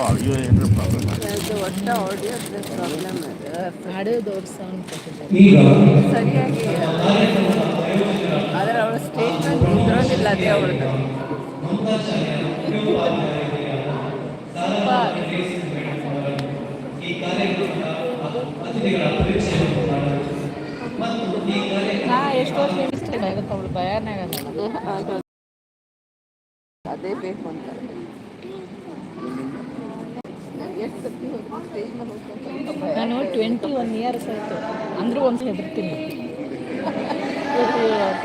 Audio ಏನ್ರ ಆಗಿದೆ. ಅದು ಒಟ್ಟ ಆಡಿಯೋ ಪ್ರಾಬ್ಲಮ್ ಸೌಂಡ್ ಈಗ ಸರಿಯಾಗಿ ಆದರೆ ಅವಳ ಸ್ಟೇಟ್ಮೆಂಟ್ ಇದರಲ್ಲಿಲ್ಲ ಅದೇ ಆಗುತ್ತೆ ಅವಳು ಭಯನೇ ಆಗಲ್ಲ ಅದೇ ಬೇಕು ಅಂತ. ನಾನು ಟ್ವೆಂಟಿ ಒನ್ ಇಯರ್ಸ್ ಆಯಿತು. ಅಂದರೂ ಒಂದು ಹೆದರ್ತೀನಿ. ಒಟ್ಟ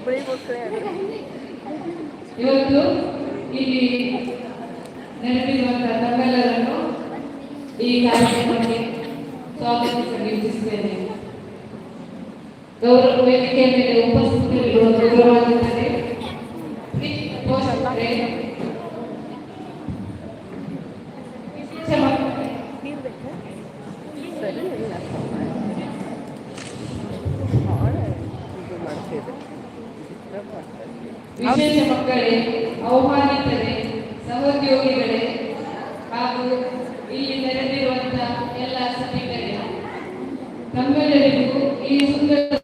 ಹುಬ್ಬಳ್ಳಿ ಮಕ್ಕಳೇ ಇವತ್ತು ಇಲ್ಲಿ ನೆನಪಿರುವಂತಹ ತಮ್ಮೆಲ್ಲರನ್ನು ಈ ಕಾರ್ಯಕ್ರಮಕ್ಕೆ ಸ್ವಾಗತಿಸಲು ಇಚ್ಛಿಸುತ್ತೇನೆ ಗೌರವ ವೇದಿಕೆಯ ಮೇಲೆ ಉಪಸ್ಥಿತರಿರುವ ಗೌರವಾಗುತ್ತದೆ. ಸರಿ ಇಲ್ಲ. ವಿಶೇಷ ಮಕ್ಕಳೇ ಅವಮಾನಿತರೇ ಸಹೋದ್ಯೋಗಿಗಳೇ ಹಾಗೂ ಇಲ್ಲಿ ನೆರೆದಿರುವಂತಹ ಎಲ್ಲ ಸಭಿಕರೇ ತಮ್ಮೆಲ್ಲರಿಗೂ ಈ ಸುಂದರ